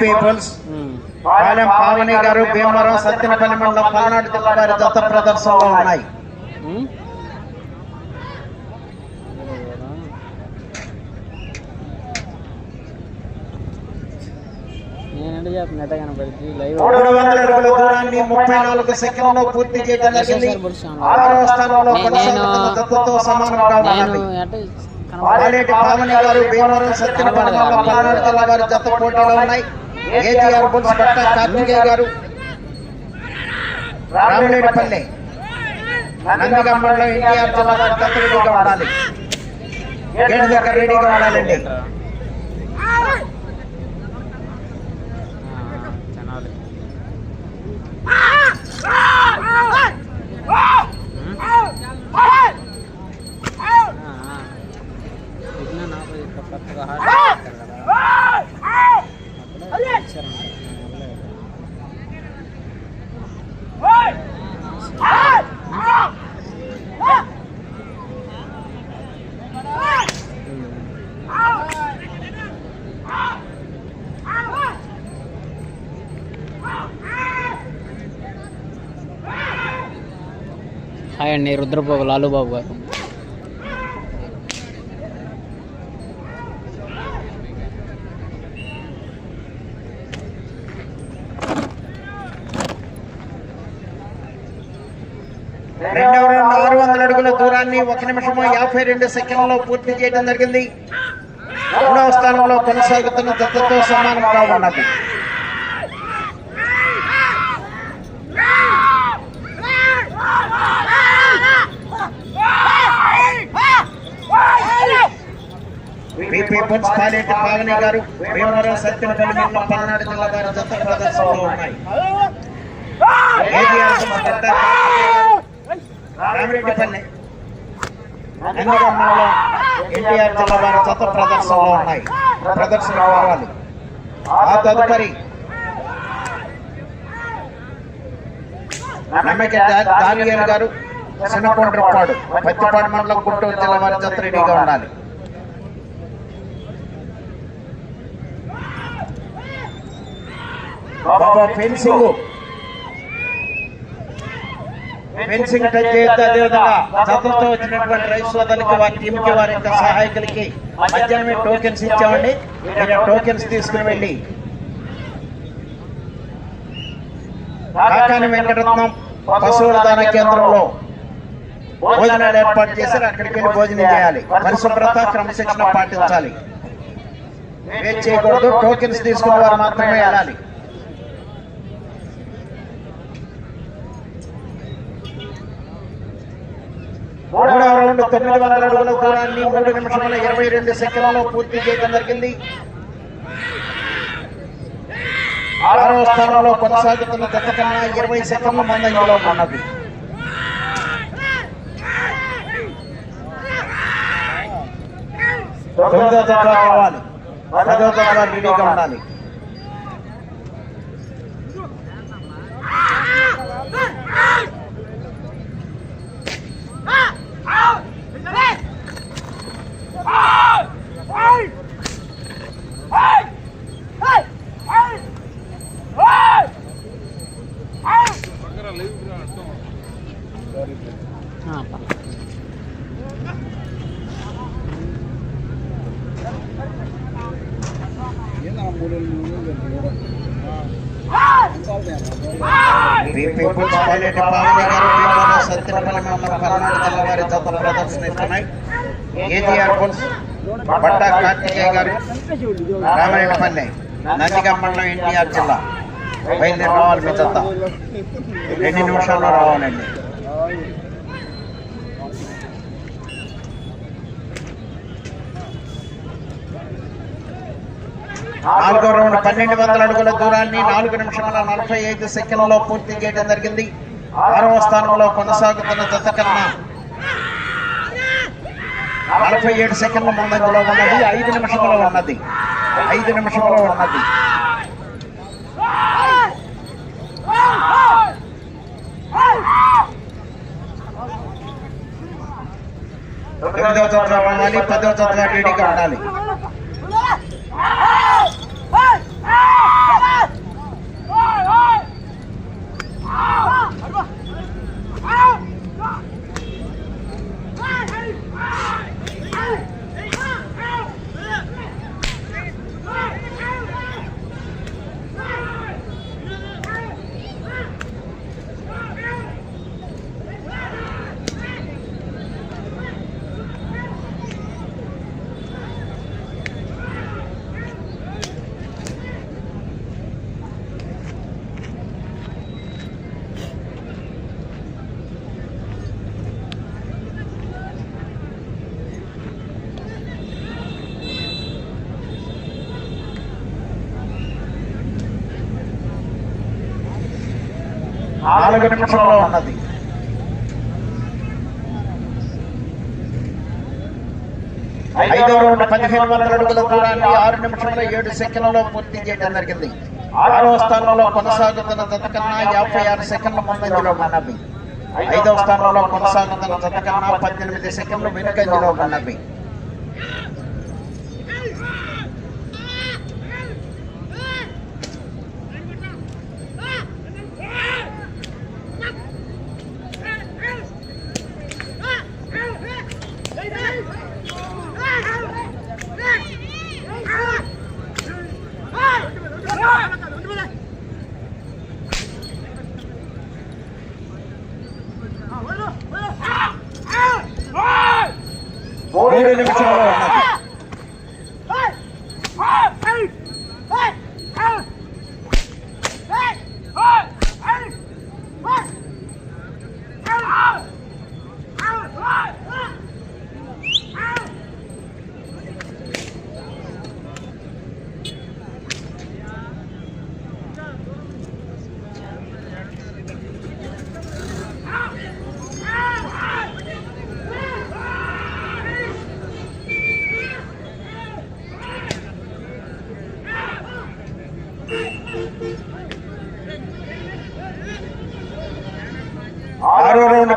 Peoples Palem Pavani గారు భీమవరం సత్యనపల్లి మండలం పల్నాడు జిల్లా వారి జత ప్రదర్శనలో ఉన్నాయి. నేనంటే చెప్పిన నెట కనపడింది లైవ్ మూడు వందల అడుగుల దూరాన్ని ముప్పై నాలుగు సెకండ్లో పూర్తి చేయడం జరిగింది. ఆరవ స్థానంలో కొనసాగుతున్న జతతో సమానంగా ఉన్నది నేను అంటే పాలేటి పావని గారు భీమవరం సత్యనపల్లి మండలం పల్నాడు జిల్లా వారి జత పోటీలో ఉన్నాయి. ఏజీఆర్ బుల్స్ పట్ట కార్తికేయ గారు రామలేడిపల్లి నందిగంబంలో ఎన్టీఆర్ జిల్లా జత రెడీగా ఉండాలి గేట్ దగ్గర రెడీగా ఉండాలండి కొత్తగా హాయ్ అండి రుద్రబాబు లాలుబాబు గారు. రెండవ రౌండ్ ఆరు వందల అడుగుల దూరాన్ని ఒక నిమిషము యాభై రెండు సెకండ్లలో పూర్తి చేయడం జరిగింది. మూడవ స్థానంలో కొనసాగుతున్న దత్తతో సమానంగా ఉన్నది వి పాలేటి పావని గారు భీమవరం సత్యం మండలం పల్నాడు జిల్లా వారి జత ప్రదర్శనలో ఉన్నాయి. ఏజీఆర్ రామిరెడ్డిపల్లి నందిగమ్మలో ఎన్టీఆర్ జిల్లా వారి జత ప్రదర్శనలో ఉన్నాయి. ప్రదర్శన కావాలి. ఆ తదుపరి నమ్మక దానియాల్ గారు చిన్నకొండ్రపాడు పత్తిపాడు మండలం గుంటూరు జిల్లా వారి జత రెడీగా ఉండాలి. బాబా ఫెన్సింగ్. ఫెన్సింగ్ టచ్ చేయొద్దు అదేవిధంగా జతలతో వచ్చినటువంటి రైతు సోదరులకి వారి టీంకి వారి యొక్క సహాయకులకి మధ్యాహ్నం టోకెన్స్ ఇచ్చామండి. మీరు టోకెన్స్ తీసుకుని వెళ్ళి కాకాని వెంకటరత్నం పశువుల దాన కేంద్రంలో భోజనాలు ఏర్పాటు చేశారు అక్కడికి వెళ్ళి భోజనం చేయాలి. పరిశుభ్రత క్రమశిక్షణ పాటించాలి. వేచి చేయకూడదు. టోకెన్స్ తీసుకున్న వారు మాత్రమే వెళ్ళాలి. మూడవ రౌండ్ తొమ్మిది వందల అడుగుల దూరాన్ని మూడు నిమిషముల ఇరవై రెండు సెకండ్లలో పూర్తి చేయడం జరిగింది ఆరవ స్థానంలో కొనసాగుతున్న జత కన్నా ఇరవై సెకండ్ల ముందంజలో ఉన్నది తొమ్మిదో కావాలి పదో రెడీగా ఉండాలి ఆ, పా. పీపుల్స్ పాలేటి పావని గారు భీమవరం సత్యనపల్లి మండలం పల్నాడు జిల్లా వారి జత ప్రదర్శన ఇస్తున్నాయి ఏజీఆర్ బుల్స్ బట్ట కార్తికేయ గారు రామాయణపల్లి నందిగం మండలం ఎన్టీఆర్ జిల్లా బయలుదేరి రావాలి మీ జత రెండు నిమిషాల్లో రావాలండి నాలుగో రౌండ్ పన్నెండు వందల అడుగుల దూరాన్ని నాలుగు నిమిషాల నలభై ఐదు సెకండ్లలో పూర్తి చేయడం జరిగింది. ఆరవ స్థానంలో కొనసాగుతున్న జత కన్నా నలభై ఏడు సెకండ్ల ముందంజలో ఉన్నది ఐదు నిమిషంలో ఉన్నది. ఐదు నిమిషంలో ఉన్నది. తొమ్మిదవ చోట్ల రావాలి పదవ చోట్ల రెడీగా ఉండాలి. నాలుగు నిమిషంలో ఉన్నది. ఐదో రౌండ్ పదిహేను వందల అడుగుల దూరాన్ని ఆరు నిమిషంలో ఏడు సెకండ్లలో పూర్తి చేయడం జరిగింది. ఆరో స్థానంలో కొనసాగుతున్న జతకన్నా యాభై ఆరు సెకండ్ల ముందంజలో ఉన్నవి. ఐదవ స్థానంలో కొనసాగుతున్న జతకన్నా పద్దెనిమిది సెకండ్లు వెనుకంజలో ఉన్నవి. మూడు నిమిషంలో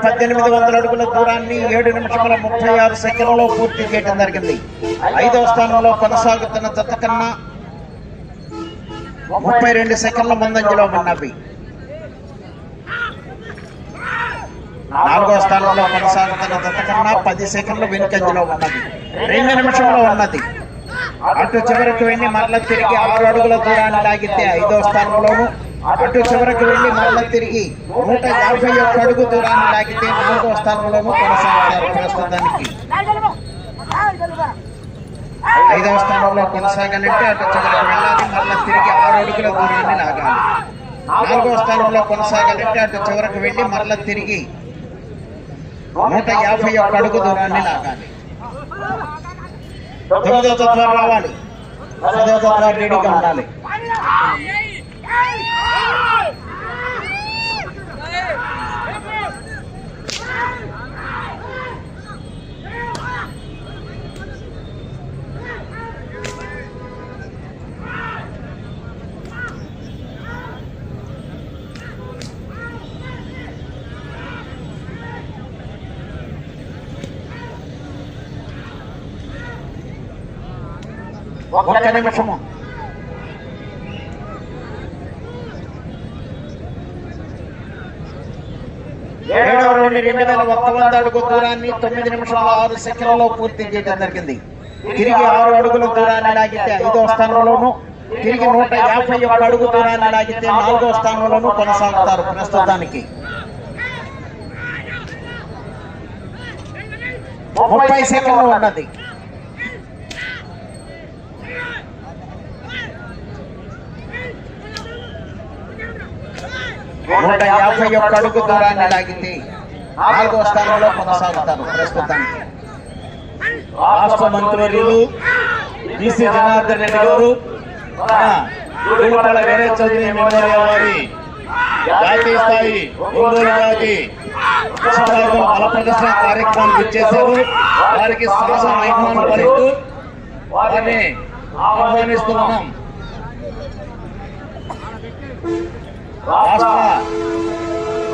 పద్దెనిమిది వందల అడుగుల దూరాన్ని ఏడు నిమిషముల ముప్పై ఆరు సెకండ్లలో పూర్తి చేయడం జరిగింది. ఐదవ స్థానంలో కొనసాగుతున్న జత కన్నా ముప్పై రెండు సెకండ్ల ముందంజలో ఉన్నవి. నాలుగో స్థానంలో కొనసాగుతున్న జత కన్నా పది సెకండ్లు వెనుకంజలో ఉన్నది. రెండు నిమిషంలో ఉన్నది. అటు చివరకు వెళ్ళి మరల తిరిగి ఆరు అడుగుల దూరాన్ని లాగితే ఐదో స్థానంలోను అటు చివరకు వెళ్ళి మరల తిరిగి నూట యాభై ఒక్క అడుగు దూరాన్ని లాగితే నాలుగో స్థానంలోనూ కొనసాగుతారు ప్రస్తుతానికి. ఐదవ స్థానంలో కొనసాగాలంటే అటు చివరకు వెళ్ళాలి మరల తిరిగి ఆరు అడుగుల దూరాన్ని లాగాలి. నాలుగో స్థానంలో కొనసాగాలంటే అటు చివరకు వెళ్ళి మరల తిరిగి నూట యాభై ఒక్క అడుగు దూరాన్ని లాగాలి. తొమ్మిదో తత్వాలు రావాలి. తొమ్మిదో తత్వాలు రెడీగా ఉండాలి. ఒక్క నిమిషము. ఏడవ రౌండ్ రెండు వేల ఒక్క వంద అడుగు దూరాన్ని తొమ్మిది నిమిషాల ఆరు సెకండ్లలో పూర్తి చేయడం జరిగింది. తిరిగి ఆరు అడుగుల దూరాన్ని లాగితే ఐదో స్థానంలోను తిరిగి నూట యాభై ఒక్క అడుగు దూరాన్ని లాగితే నాలుగో స్థానంలోనూ కొనసాగుతారు ప్రస్తుతానికి. ముప్పై సెకండ్లు ఉన్నది. నూట యాభై ఒక్క అడుగు దూరాన్ని లాగితే నాలుగో స్థానంలో కొనసాగుతారు ప్రస్తుతానికి. రాష్ట్ర మంత్రులు బీసీ జనార్దన్ రెడ్డి గారు మన గుడిపడ వీరే చౌదరి వారి జాతీయ స్థాయి ఒంగోలు జాతి బల ప్రదర్శన కార్యక్రమం ఇచ్చేశారు వారికి సాహస మహిమాను పలుకుతూ వారిని ఆహ్వానిస్తున్నాం రాష్ట్ర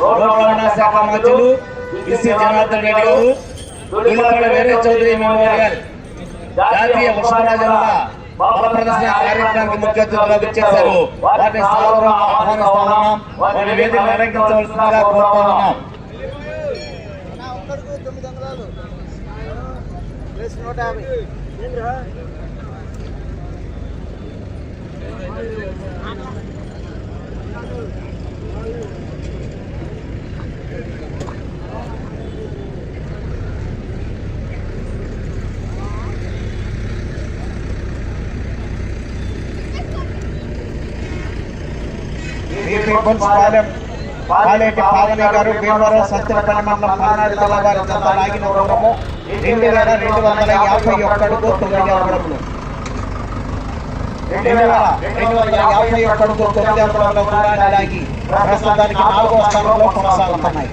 రోడ్డు రవాణా శాఖ మంత్రులు బీసీ జనార్దన్ రెడ్డి గారు గుడిపడ వీరే చౌదరి మెమోరియల్ జాతీయ పుష్పరాజుల బల ప్రదర్శన కార్యక్రమానికి ముఖ్య అతిథులుగా విచ్చేశారు వారిని సాదరంగా ఆహ్వానిస్తున్నాం వారిని వేదిక అలంకరించవలసిందిగా కోరుతున్నాం పీపుల్స్ పాలెం పాలేటి పావని గారు భీమవరం సత్యపల్లి మండలం వారి జత లాగిన రెండు వేల రెండు వందల యాభై ఒక్క తొమ్మిది అడుగులు రెండు వేల రెండు వందల యాభై ఒక్క తొమ్మిది అంగుళాల కూడా ప్రస్తుతానికి నాలుగో స్థానంలో కొనసాగుతున్నాయి.